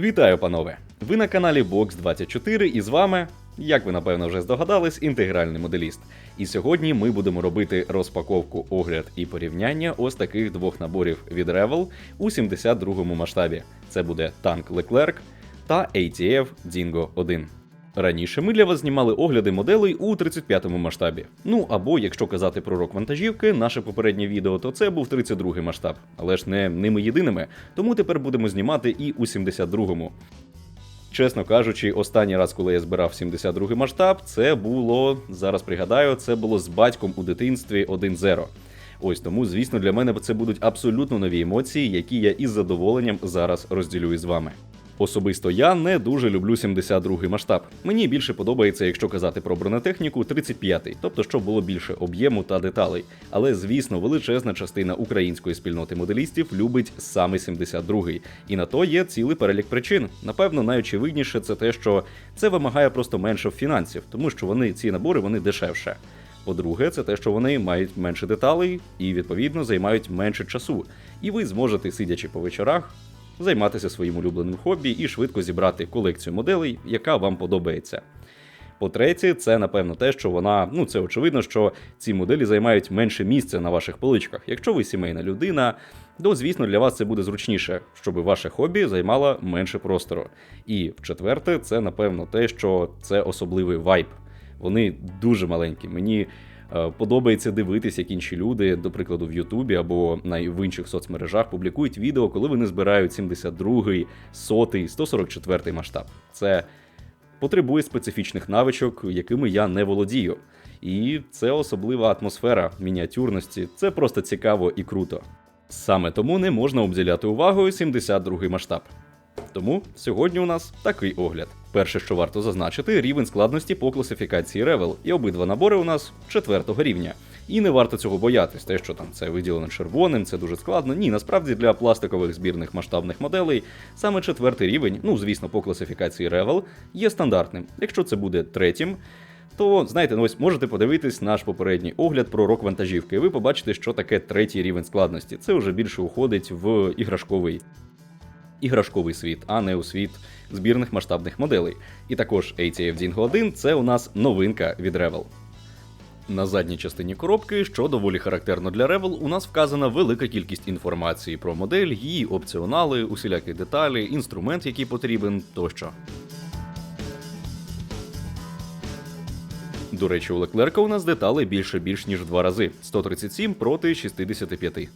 Вітаю, панове! Ви на каналі Box24 і з вами, як ви напевно вже здогадались, інтегральний моделіст. І сьогодні ми будемо робити розпаковку, огляд і порівняння ось таких двох наборів від Revel у 72-му масштабі. Це буде танк Leclerc та ATF Dingo 1. Раніше ми для вас знімали огляди моделей у 35-му масштабі. Ну або, якщо казати про рок вантажівки, наше попереднє відео, то це був 32-й масштаб, але ж не ними єдиними, тому тепер будемо знімати і у 72-му. Чесно кажучи, останній раз, коли я збирав 72-й масштаб, це було, зараз пригадаю, це було з батьком у дитинстві 1.0. Ось тому, звісно, для мене це будуть абсолютно нові емоції, які я із задоволенням зараз розділю із вами. Особисто я не дуже люблю 72-й масштаб. Мені більше подобається, якщо казати про бронетехніку, 35-й, тобто щоб було більше об'єму та деталей. Але звісно, величезна частина української спільноти моделістів любить саме 72-й. І на то є цілий перелік причин. Напевно, найочевидніше це те, що це вимагає просто менше фінансів, тому що вони ці набори вони дешевше. По-друге, це те, що вони мають менше деталей і відповідно займають менше часу. І ви зможете, сидячи по вечорах, займатися своїм улюбленим хобі і швидко зібрати колекцію моделей, яка вам подобається. По-третє, це напевно те, що вона, ну це очевидно, що ці моделі займають менше місця на ваших поличках. Якщо ви сімейна людина, то звісно для вас це буде зручніше, щоб ваше хобі займало менше простору. І в-четверте, це напевно те, що це особливий вайб. Вони дуже маленькі. Мені подобається дивитися, як інші люди, до прикладу, в Ютубі або в інших соцмережах публікують відео, коли вони збирають 72-й, 100-й, 144-й масштаб. Це потребує специфічних навичок, якими я не володію. І це особлива атмосфера мініатюрності. Це просто цікаво і круто. Саме тому не можна обділяти увагою 72-й масштаб. Тому сьогодні у нас такий огляд. Перше, що варто зазначити, рівень складності по класифікації Revel, і обидва набори у нас четвертого рівня. І не варто цього боятись, те, що там це виділено червоним, це дуже складно. Ні, насправді для пластикових збірних масштабних моделей саме четвертий рівень, ну звісно, по класифікації Revel, є стандартним. Якщо це буде третім, то знаєте, ну ось можете подивитись наш попередній огляд про рок вантажівки, і ви побачите, що таке третій рівень складності. Це вже більше уходить в іграшковий іграшковий світ, а не у світ збірних масштабних моделей. І також ATF Dingo 1 це у нас новинка від Revel. На задній частині коробки, що доволі характерно для Revel, у нас вказана велика кількість інформації про модель, її опціонали, усілякі деталі, інструмент, який потрібен тощо. До речі, у Леклерка у нас деталей більше більш ніж в два рази 137 проти 65.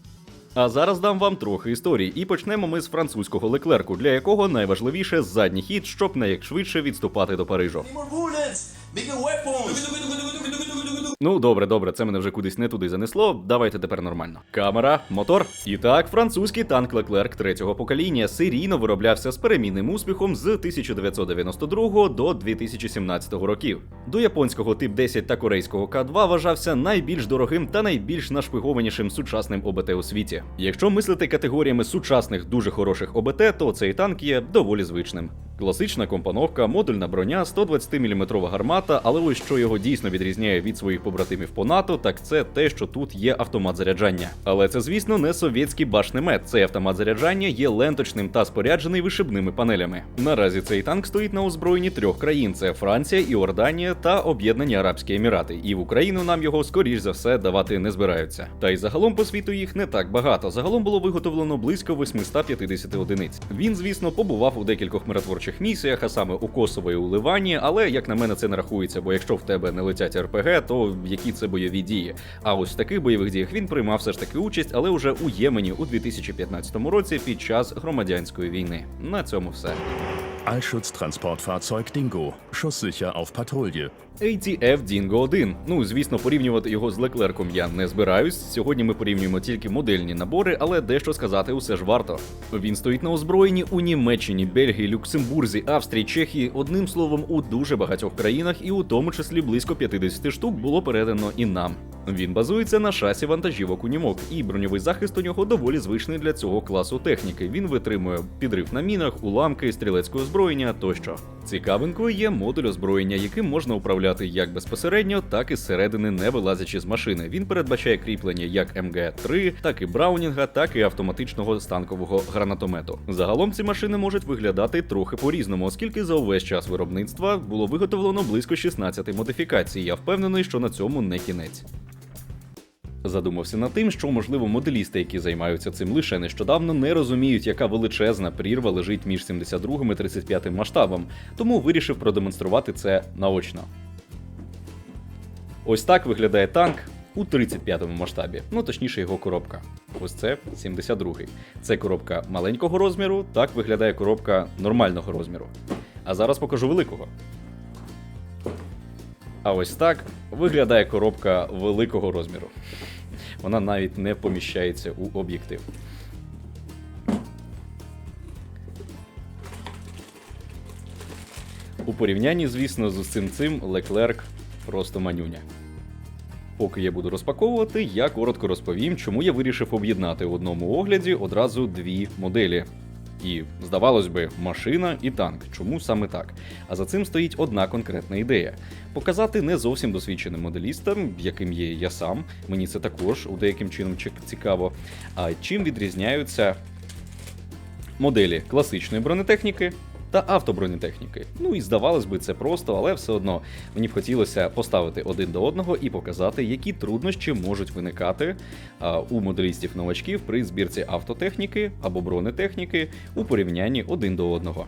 А зараз дам вам трохи історії, і почнемо ми з французького леклерку, для якого найважливіше задній хід, щоб найшвидше відступати до Парижу. Ну, добре, добре, це мене вже кудись не туди занесло. Давайте тепер нормально. Камера, мотор. І так, французький танк Леклерк третього покоління серійно вироблявся з перемінним успіхом з 1992 до 2017 років. До японського тип 10 та корейського К2 вважався найбільш дорогим та найбільш нашпигованішим сучасним ОБТ у світі. Якщо мислити категоріями сучасних дуже хороших ОБТ, то цей танк є доволі звичним. Класична компоновка, модульна броня, 120 мм гармата, але ось що його дійсно відрізняє від своїх побратимів по НАТО, так це те, що тут є автомат заряджання. Але це, звісно, не совєтський башнемет. Цей автомат заряджання є ленточним та споряджений вишибними панелями. Наразі цей танк стоїть на озброєнні трьох країн: це Франція, Іорданія та Об'єднані Арабські Емірати. І в Україну нам його скоріш за все давати не збираються. Та й загалом по світу їх не так багато. Загалом було виготовлено близько 850 одиниць. Він, звісно, побував у декількох миротворчих місіях, а саме у Косово і у Ливані, але як на мене це не рахується, бо якщо в тебе не летять РПГ, то які це бойові дії. А ось в таких бойових діях він приймав все ж таки участь, але вже у Ємені у 2015 році під час громадянської війни. На цьому все. Eilschutztransportfahrzeug Dingo. Schusssicher auf Patrouille. ATF Dingo 1. Ну, звісно, порівнювати його з Леклерком я не збираюсь. Сьогодні ми порівнюємо тільки модельні набори, але дещо сказати усе ж варто. Він стоїть на озброєнні у Німеччині, Бельгії, Люксембурзі, Австрії, Чехії, одним словом, у дуже багатьох країнах, і у тому числі близько 50 штук було передано і нам. Він базується на шасі вантажівок унімок, і броньовий захист у нього доволі звичний для цього класу техніки. Він витримує підрив на мінах, уламки, стрілецьке озброєння тощо. Цікавинкою є модуль озброєння, яким можна управляти як безпосередньо, так і зсередини, не вилазячи з машини. Він передбачає кріплення як МГ-3, так і Браунінга, так і автоматичного станкового гранатомету. Загалом ці машини можуть виглядати трохи по-різному, оскільки за увесь час виробництва було виготовлено близько 16 модифікацій. Я впевнений, що на цьому не кінець. Задумався над тим, що можливо моделісти, які займаються цим лише нещодавно, не розуміють, яка величезна прірва лежить між 72 і 35 масштабом, тому вирішив продемонструвати це наочно. Ось так виглядає танк у 35 масштабі, ну точніше його коробка. Ось це 72-й. Це коробка маленького розміру, так виглядає коробка нормального розміру. А зараз покажу великого. А ось так виглядає коробка великого розміру. Вона навіть не поміщається у об'єктив. У порівнянні, звісно, з усім цим Леклерк просто манюня. Поки я буду розпаковувати, я коротко розповім, чому я вирішив об'єднати в одному огляді одразу дві моделі. І, здавалось би, машина і танк. Чому саме так? А за цим стоїть одна конкретна ідея: показати не зовсім досвідченим моделістам, яким є я сам. Мені це також у деяким чином цікаво. А чим відрізняються моделі класичної бронетехніки та автобронетехніки. Ну і здавалось би, це просто, але все одно мені б хотілося поставити один до одного і показати, які труднощі можуть виникати у моделістів новачків при збірці автотехніки або бронетехніки у порівнянні один до одного.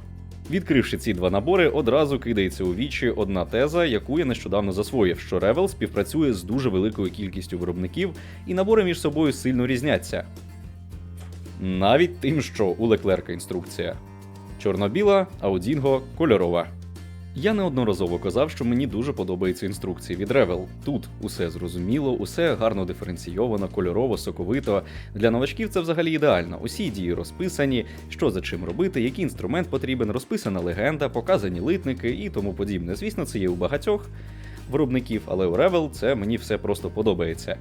Відкривши ці два набори, одразу кидається у вічі одна теза, яку я нещодавно засвоїв, що Revell співпрацює з дуже великою кількістю виробників, і набори між собою сильно різняться. Навіть тим, що у Леклерка інструкція чорно-біла, а у Дінго кольорова. Я неодноразово казав, що мені дуже подобаються інструкції від Revel. Тут усе зрозуміло, усе гарно диференційовано, кольорово, соковито. Для новачків це взагалі ідеально. Усі дії розписані, що за чим робити, який інструмент потрібен, розписана легенда, показані литники і тому подібне. Звісно, це є у багатьох виробників, але у Revel це мені все просто подобається.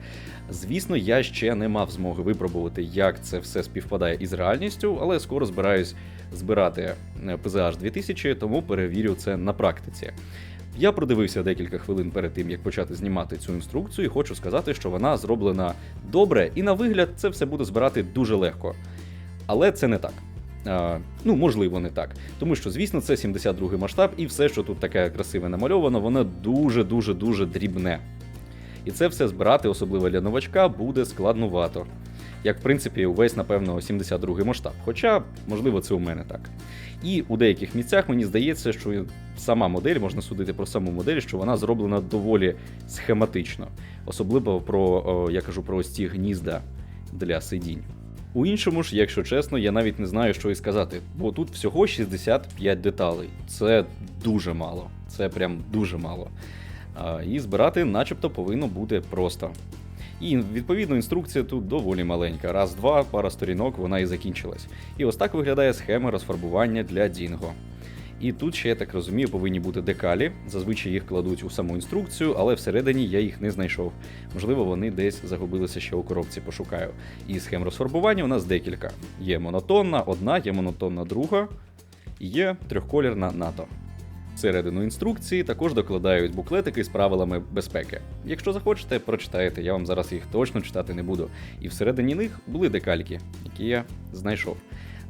Звісно, я ще не мав змоги випробувати, як це все співпадає із реальністю, але скоро збираюсь збирати е, PZH 2000, тому перевірю це на практиці. Я продивився декілька хвилин перед тим, як почати знімати цю інструкцію, і хочу сказати, що вона зроблена добре, і на вигляд це все буде збирати дуже легко. Але це не так. А, ну, можливо, не так. Тому що, звісно, це 72-й масштаб, і все, що тут таке красиве намальовано, воно дуже-дуже дуже дрібне. І це все збирати, особливо для новачка, буде складнувато. Як, в принципі, увесь, напевно, 72-й масштаб. Хоча, можливо, це у мене так. І у деяких місцях мені здається, що сама модель, можна судити про саму модель, що вона зроблена доволі схематично. Особливо про, я кажу про ось ці гнізда для сидінь. У іншому ж, якщо чесно, я навіть не знаю, що і сказати, бо тут всього 65 деталей. Це дуже мало. Це прям дуже мало. І збирати, начебто, повинно бути просто. І відповідно інструкція тут доволі маленька. Раз-два, пара сторінок, вона і закінчилась. І ось так виглядає схема розфарбування для Дінго. І тут ще, я так розумію, повинні бути декалі. Зазвичай їх кладуть у саму інструкцію, але всередині я їх не знайшов. Можливо, вони десь загубилися ще у коробці, пошукаю. І схем розфарбування у нас декілька. Є монотонна, одна, є монотонна друга, і є трьохколірна НАТО. Всередину інструкції також докладають буклетики з правилами безпеки. Якщо захочете, прочитаєте, я вам зараз їх точно читати не буду. І всередині них були декальки, які я знайшов.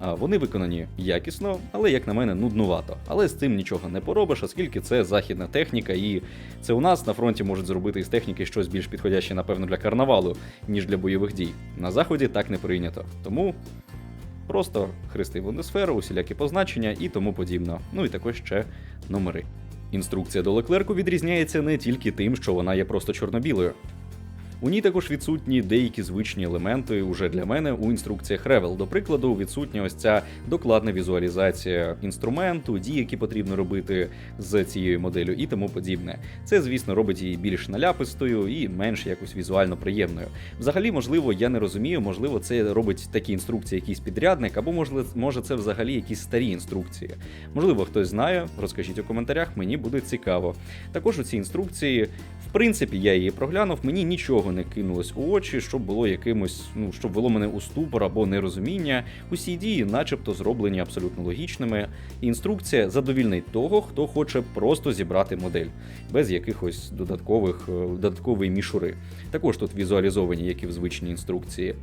Вони виконані якісно, але, як на мене, нуднувато. Але з цим нічого не поробиш, оскільки це західна техніка, і це у нас на фронті можуть зробити із техніки щось більш підходяще, напевно, для карнавалу, ніж для бойових дій. На заході так не прийнято. Тому просто хрести в усілякі позначення і тому подібно. Ну і також ще номери. Інструкція до Леклерку відрізняється не тільки тим, що вона є просто чорно-білою. У ній також відсутні деякі звичні елементи уже для мене у інструкціях Revel. До прикладу, відсутня ось ця докладна візуалізація інструменту, дій, які потрібно робити з цією моделлю і тому подібне. Це, звісно, робить її більш наляпистою і менш якось візуально приємною. Взагалі, можливо, я не розумію, можливо, це робить такі інструкції якийсь підрядник, або може це взагалі якісь старі інструкції. Можливо, хтось знає, розкажіть у коментарях, мені буде цікаво. Також у цій інструкції, в принципі, я її проглянув, мені нічого не кинулось у очі, щоб було якимось, ну щоб вело мене у ступор або нерозуміння. Усі дії, начебто, зроблені абсолютно логічними. Інструкція задовільнить того, хто хоче просто зібрати модель без якихось додаткових е, додаткової мішури. Також тут візуалізовані, як і в звичній інструкції,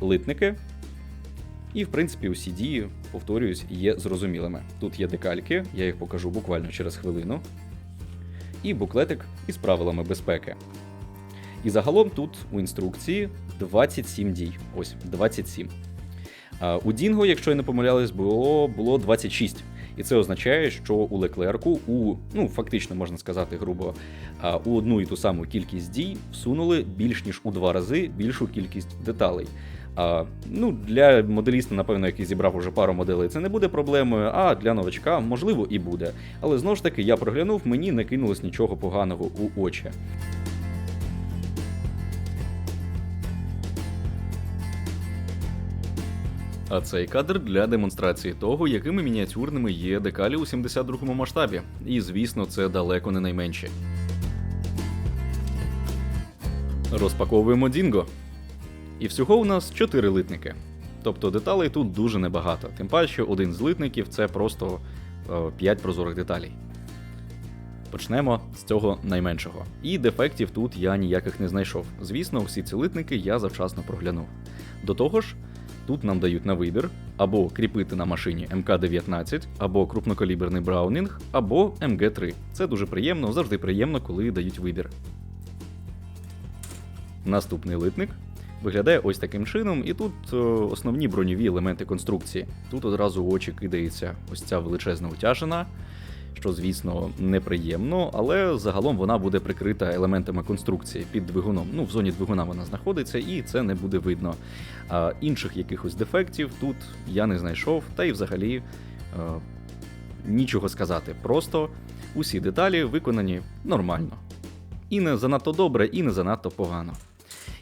литники. І, в принципі, усі дії, повторююсь, є зрозумілими. Тут є декальки, я їх покажу буквально через хвилину. І буклетик із правилами безпеки. І загалом тут у інструкції 27 дій. Ось 27. У Дінго, якщо я не помилялись, було, було 26. І це означає, що у Леклерку, у, ну фактично можна сказати грубо, у одну і ту саму кількість дій всунули більш ніж у два рази більшу кількість деталей. А, ну, для моделіста, напевно, який зібрав уже пару моделей, це не буде проблемою, а для новачка, можливо, і буде. Але знову ж таки, я проглянув, мені не кинулось нічого поганого у очі. А цей кадр для демонстрації того, якими мініатюрними є декалі у 72-му масштабі. І звісно, це далеко не найменші. Розпаковуємо Дінго. І всього у нас 4 литники. Тобто деталей тут дуже небагато. Тим паче, один з литників це просто 5 прозорих деталей. Почнемо з цього найменшого. І дефектів тут я ніяких не знайшов. Звісно, всі ці литники я завчасно проглянув. До того ж, тут нам дають на вибір або кріпити на машині МК-19, або крупнокаліберний Браунінг, або МГ-3. Це дуже приємно, завжди приємно, коли дають вибір. Наступний литник виглядає ось таким чином, і тут е, основні броньові елементи конструкції. Тут одразу очі кидається ось ця величезна утяжина, що, звісно, неприємно, але загалом вона буде прикрита елементами конструкції під двигуном. Ну, в зоні двигуна вона знаходиться, і це не буде видно. А інших якихось дефектів тут я не знайшов, та й взагалі е, нічого сказати. Просто усі деталі виконані нормально. І не занадто добре, і не занадто погано.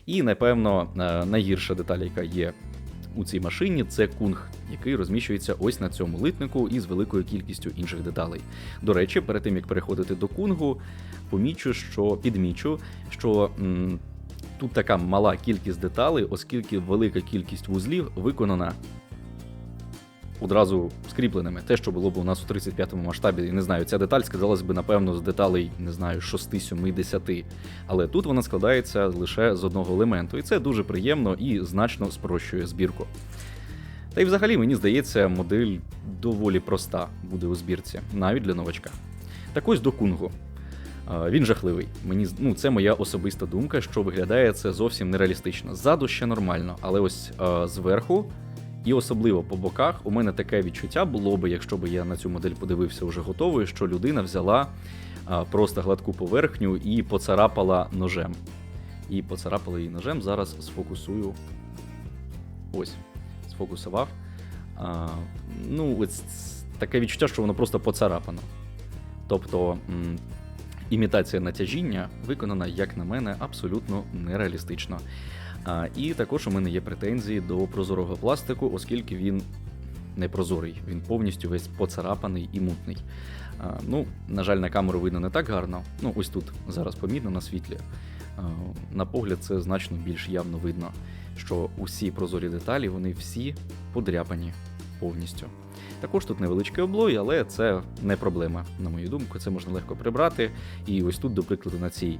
І, напевно, е, найгірша деталь, яка є у цій машині, це кунг, який розміщується ось на цьому литнику із великою кількістю інших деталей. До речі, перед тим як переходити до кунгу, помічу, що підмічу, що м, тут така мала кількість деталей, оскільки велика кількість вузлів виконана. Одразу скріпленими, те, що було б у нас у 35-му масштабі, не знаю, ця деталь складалась би, напевно, з деталей, не знаю, 6, 7, 10. Але тут вона складається лише з одного елементу, і це дуже приємно і значно спрощує збірку. Та й взагалі, мені здається, модель доволі проста буде у збірці, навіть для новачка. Так ось до кунгу. Він жахливий. Мені ну, це моя особиста думка, що виглядає це зовсім нереалістично. Ззаду ще нормально, але ось а, зверху і особливо по боках у мене таке відчуття було би, якщо би я на цю модель подивився вже готовою, що людина взяла а, просто гладку поверхню і поцарапала ножем. І поцарапала її ножем. Зараз сфокусую. Ось, сфокусував. А, ну, таке відчуття, що воно просто поцарапано. Тобто. Імітація натяжіння виконана, як на мене, абсолютно нереалістично. А, і також у мене є претензії до прозорого пластику, оскільки він не прозорий, він повністю весь поцарапаний і мутний. А, ну, на жаль, на камеру видно не так гарно. Ну, ось тут зараз помітно на світлі. А, на погляд, це значно більш явно видно, що усі прозорі деталі, вони всі подряпані повністю. Також тут невеличкий облой, але це не проблема, на мою думку, це можна легко прибрати. І ось тут, до прикладу, на цій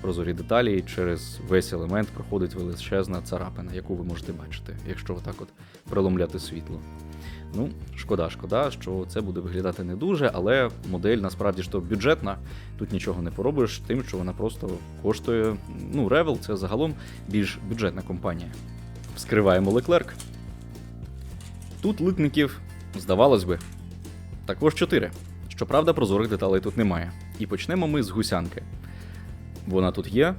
прозорій деталі через весь елемент проходить величезна царапина, яку ви можете бачити, якщо отак от преломляти світло. Ну, шкода, шкода, що це буде виглядати не дуже, але модель насправді ж то бюджетна. Тут нічого не поробиш, тим, що вона просто коштує. Ну, Revel це загалом більш бюджетна компанія. Вскриваємо Leclerc. Тут литників, здавалось би, також 4. Щоправда, прозорих деталей тут немає. І почнемо ми з гусянки. Вона тут є,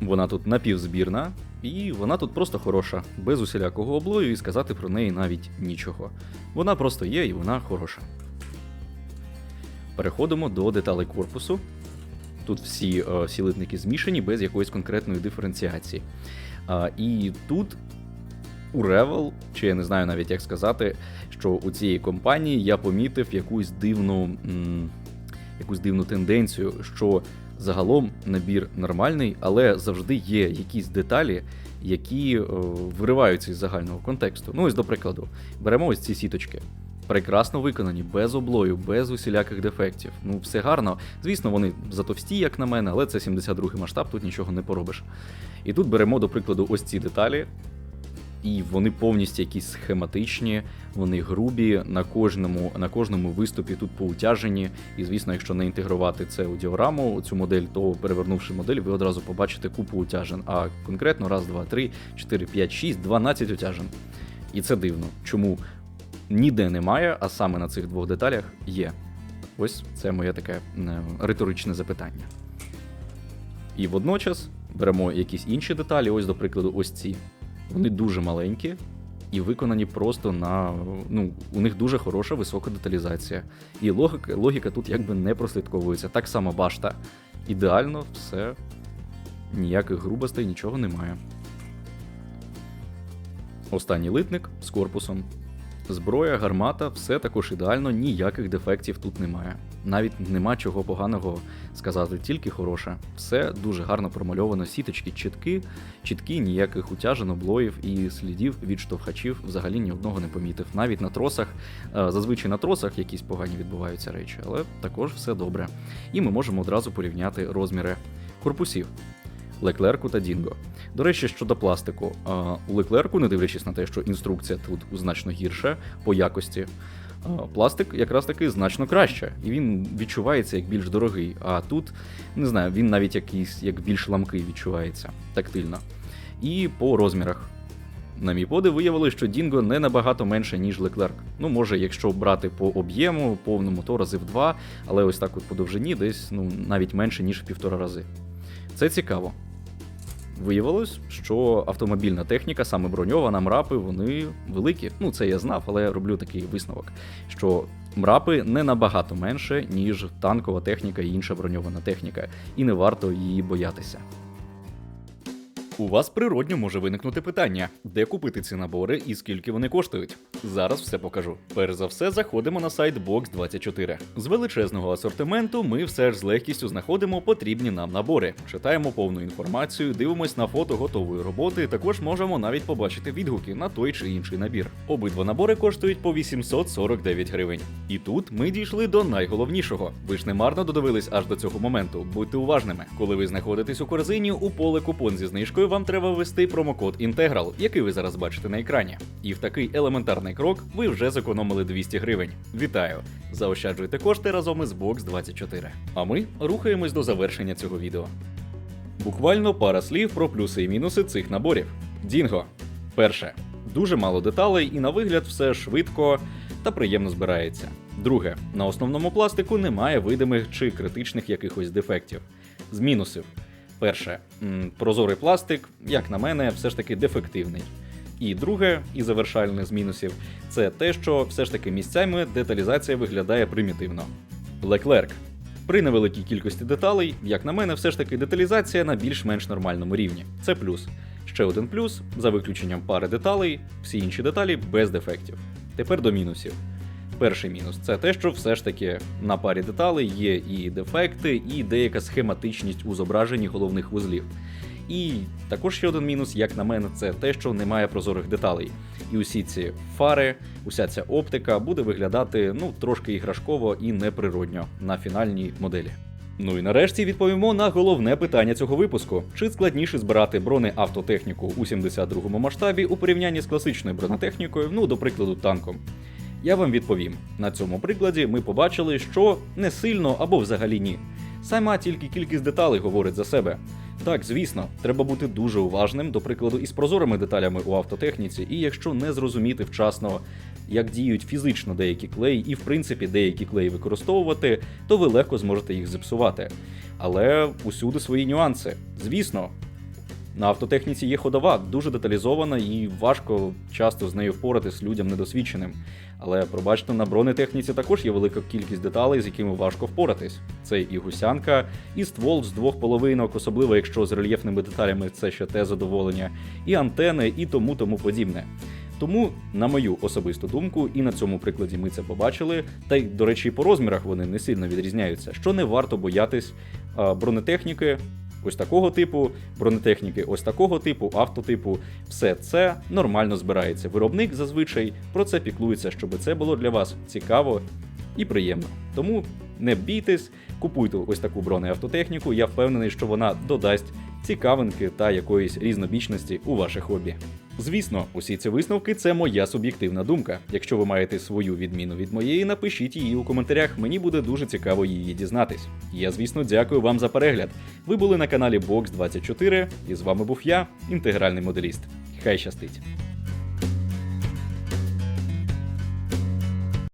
вона тут напівзбірна, і вона тут просто хороша, без усілякого облою, і сказати про неї навіть нічого. Вона просто є і вона хороша. Переходимо до деталей корпусу. Тут всі, е, всі литники змішані без якоїсь конкретної диференціації. І тут у Revel, чи я не знаю навіть як сказати, що у цієї компанії я помітив якусь дивну, м, якусь дивну тенденцію, що Загалом набір нормальний, але завжди є якісь деталі, які е, вириваються із загального контексту. Ну, ось до прикладу, беремо ось ці сіточки. Прекрасно виконані, без облою, без усіляких дефектів. Ну, все гарно. Звісно, вони затовсті, як на мене, але це 72-й масштаб, тут нічого не поробиш. І тут беремо, до прикладу, ось ці деталі, і вони повністю якісь схематичні, вони грубі на кожному, на кожному виступі тут поутяжені. І звісно, якщо не інтегрувати це у діораму, цю модель, то перевернувши модель, ви одразу побачите купу утяжен. А конкретно раз, два, три, чотири, п'ять, шість, 12 утяжен. І це дивно. Чому ніде немає, а саме на цих двох деталях є. Ось це моє таке е, риторичне запитання. І водночас беремо якісь інші деталі, ось, до прикладу, ось ці. Вони дуже маленькі і виконані просто на. Ну, у них дуже хороша висока деталізація. І логіка, логіка тут якби не прослідковується. Так само башта. Ідеально все, ніяких грубостей, нічого немає. Останній литник з корпусом. Зброя, гармата, все також ідеально, ніяких дефектів тут немає. Навіть нема чого поганого сказати, тільки хороше. Все дуже гарно промальовано, сіточки чіткі, чіткі, ніяких утяжен, облоїв і слідів від штовхачів взагалі ні одного не помітив. Навіть на тросах, е, зазвичай на тросах якісь погані відбуваються речі, але також все добре. І ми можемо одразу порівняти розміри корпусів. Леклерку та Дінго. До речі, щодо пластику, у Леклерку, не дивлячись на те, що інструкція тут значно гірша по якості, пластик якраз таки значно краще, і він відчувається як більш дорогий. А тут, не знаю, він навіть якийсь як більш ламкий відчувається тактильно. І по розмірах. На мій подив виявилося, що Дінго не набагато менше, ніж Леклерк. Ну, може, якщо брати по об'єму, повному, то рази в два, але ось так от по довжині десь ну, навіть менше, ніж в півтора рази. Це цікаво. Виявилось, що автомобільна техніка, саме броньована, мрапи, вони великі. Ну, це я знав, але я роблю такий висновок, що мрапи не набагато менше, ніж танкова техніка і інша броньована техніка, і не варто її боятися. У вас природньо може виникнути питання, де купити ці набори і скільки вони коштують. Зараз все покажу. Перш за все, заходимо на сайт Box24. З величезного асортименту ми все ж з легкістю знаходимо потрібні нам набори. Читаємо повну інформацію, дивимось на фото готової роботи. Також можемо навіть побачити відгуки на той чи інший набір. Обидва набори коштують по 849 гривень. І тут ми дійшли до найголовнішого. Ви ж не марно додивились аж до цього моменту. Будьте уважними. Коли ви знаходитесь у корзині, у поле купон зі знижкою вам треба ввести промокод Інтеграл, який ви зараз бачите на екрані. І в такий елементарний крок ви вже зекономили 200 гривень. Вітаю! Заощаджуйте кошти разом із Box24. А ми рухаємось до завершення цього відео. Буквально пара слів про плюси і мінуси цих наборів. Дінго. Перше. Дуже мало деталей і на вигляд все швидко та приємно збирається. Друге, на основному пластику немає видимих чи критичних якихось дефектів. З мінусів. Перше, прозорий пластик, як на мене, все ж таки дефективний. І друге, і завершальне з мінусів, це те, що все ж таки місцями деталізація виглядає примітивно. Leclerc. При невеликій кількості деталей, як на мене, все ж таки деталізація на більш-менш нормальному рівні. Це плюс. Ще один плюс, за виключенням пари деталей, всі інші деталі без дефектів. Тепер до мінусів. Перший мінус це те, що все ж таки на парі деталей є і дефекти, і деяка схематичність у зображенні головних вузлів. І також ще один мінус, як на мене, це те, що немає прозорих деталей. І усі ці фари, уся ця оптика буде виглядати ну трошки іграшково і неприродньо на фінальній моделі. Ну і нарешті відповімо на головне питання цього випуску: чи складніше збирати бронеавтотехніку у 72-му масштабі у порівнянні з класичною бронетехнікою, ну до прикладу, танком. Я вам відповім: на цьому прикладі ми побачили, що не сильно або взагалі ні. Сама тільки кількість деталей говорить за себе. Так, звісно, треба бути дуже уважним, до прикладу, із прозорими деталями у автотехніці, і якщо не зрозуміти вчасно, як діють фізично деякі клеї, і в принципі деякі клеї використовувати, то ви легко зможете їх зіпсувати. Але усюди свої нюанси. Звісно, на автотехніці є ходова, дуже деталізована і важко часто з нею впоратись людям недосвідченим. Але пробачте, на бронетехніці також є велика кількість деталей, з якими важко впоратись. Це і гусянка, і ствол з двох половинок, особливо якщо з рельєфними деталями це ще те задоволення, і антени, і тому тому подібне. Тому, на мою особисту думку, і на цьому прикладі ми це побачили, та й, до речі, по розмірах вони не сильно відрізняються, що не варто боятись бронетехніки. Ось такого типу, бронетехніки, ось такого типу, автотипу, все це нормально збирається. Виробник зазвичай про це піклується, щоб це було для вас цікаво і приємно. Тому не бійтесь, купуйте ось таку бронеавтотехніку. Я впевнений, що вона додасть цікавинки та якоїсь різнобічності у ваше хобі. Звісно, усі ці висновки це моя суб'єктивна думка. Якщо ви маєте свою відміну від моєї, напишіть її у коментарях. Мені буде дуже цікаво її дізнатись. Я, звісно, дякую вам за перегляд. Ви були на каналі Box24, і з вами був я, інтегральний моделіст. Хай щастить!